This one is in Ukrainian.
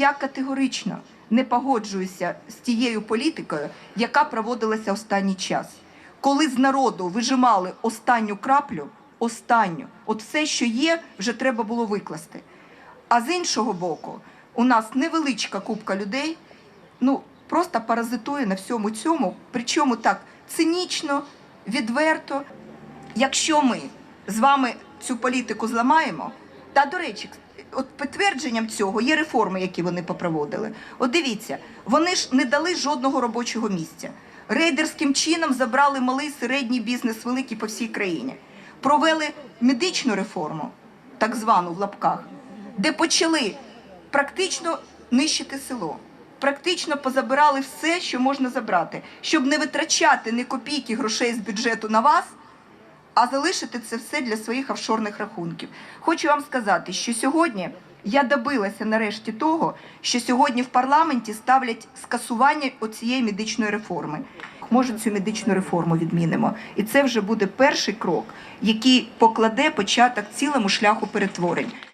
я категорично не погоджуюся з тією політикою, яка проводилася останній час, коли з народу вижимали останню краплю, останню, от все, що є, вже треба було викласти. А з іншого боку, у нас невеличка купка людей, ну просто паразитує на всьому цьому, причому так цинічно, відверто. Якщо ми з вами цю політику зламаємо, та до речі, от підтвердженням цього є реформи, які вони попроводили. От дивіться, вони ж не дали жодного робочого місця. Рейдерським чином забрали малий середній бізнес великий по всій країні. Провели медичну реформу, так звану в лапках, де почали практично нищити село. Практично позабирали все, що можна забрати, щоб не витрачати ні копійки грошей з бюджету на вас, а залишити це все для своїх офшорних рахунків. Хочу вам сказати, що сьогодні я добилася нарешті того, що сьогодні в парламенті ставлять скасування оцієї медичної реформи. Може, цю медичну реформу відмінимо, і це вже буде перший крок, який покладе початок цілому шляху перетворень.